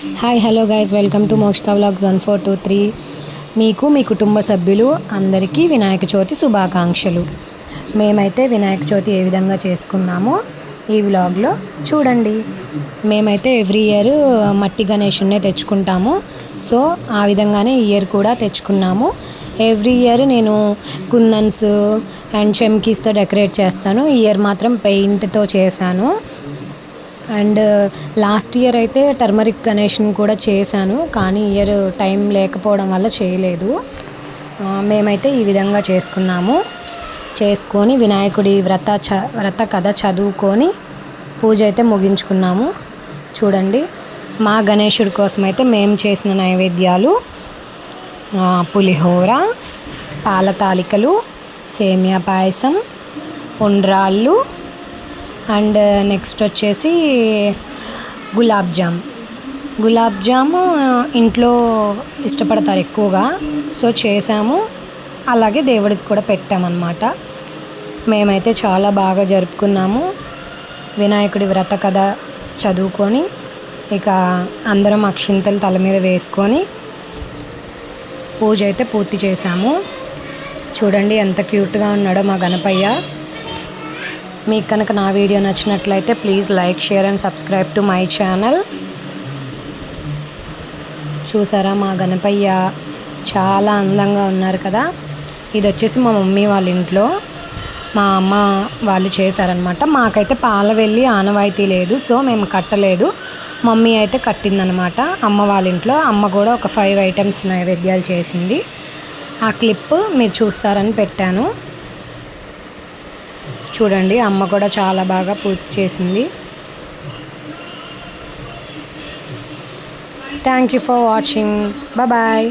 Hi hello guys welcome to Mokshatha vlogs one four two three మీకు మీ కుటుంబ సభ్యులు అందరికీ వినాయక చవితి శుభాకాంక్షలు. మేమైతే వినాయక చవితి ఏ విధంగా చేసుకున్నామో ఈ వ్లాగ్లో చూడండి. మేమైతే ఎవ్రీ ఇయర్ మట్టి గణేషున్నే తెచ్చుకుంటాము. సో ఆ విధంగానే ఈ ఇయర్ కూడా తెచ్చుకున్నాము. ఎవ్రీ ఇయర్ నేను కుందన్స్ అండ్ చెమ్కీస్తో డెకరేట్ చేస్తాను. ఈ ఇయర్ మాత్రం పెయింట్తో చేశాను. అండ్ లాస్ట్ ఇయర్ అయితే టర్మరిక్ గణేష్ని కూడా చేశాను కానీ ఇయర్ టైం లేకపోవడం వల్ల చేయలేదు. మేమైతే ఈ విధంగా చేసుకున్నాము. చేసుకొని వినాయకుడి వ్రత చ వ్రత కథ చదువుకొని పూజ అయితే ముగించుకున్నాము. చూడండి మా గణేశుడి కోసం అయితే మేము చేసిన నైవేద్యాలు పులిహోర పాల తాలికలు సేమియా పాయసం ఉండ్రాళ్ళు అండ్ నెక్స్ట్ వచ్చేసి గులాబ్ జామ్. గులాబ్ జామ్ ఇంట్లో ఇష్టపడతారు ఎక్కువగా. సో చేసాము అలాగే దేవుడికి కూడా పెట్టామన్నమాట. మేమైతే చాలా బాగా జరుపుకున్నాము. వినాయకుడి వ్రత కథ చదువుకొని ఇక అందరం అక్షింతలు తల మీద వేసుకొని పూజ అయితే పూర్తి చేశాము. చూడండి ఎంత క్యూట్గా ఉన్నాడో మా గణపయ్య. మీకు కనుక నా వీడియో నచ్చినట్లయితే please like share and subscribe to my channel. చూసారా మా గణపయ్య చాలా అందంగా ఉన్నారు కదా. ఇది వచ్చేసి మా మమ్మీ వాళ్ళ ఇంట్లో. మా అమ్మ వాళ్ళు చేశారనమాట మాకైతే పాల వెళ్ళి ఆనవాయితీ లేదు సో మేము కట్టలేదు. మమ్మీ అయితే కట్టిందనమాట అమ్మ వాళ్ళ ఇంట్లో అమ్మ కూడా ఒక ఫైవ్ ఐటమ్స్ నైవేద్యాలు చేసింది. ఆ క్లిప్ మీరు చూస్తారని పెట్టాను. చూడండి అమ్మ కూడా చాలా బాగా పూర్తి చేసింది. Thank you for watching bye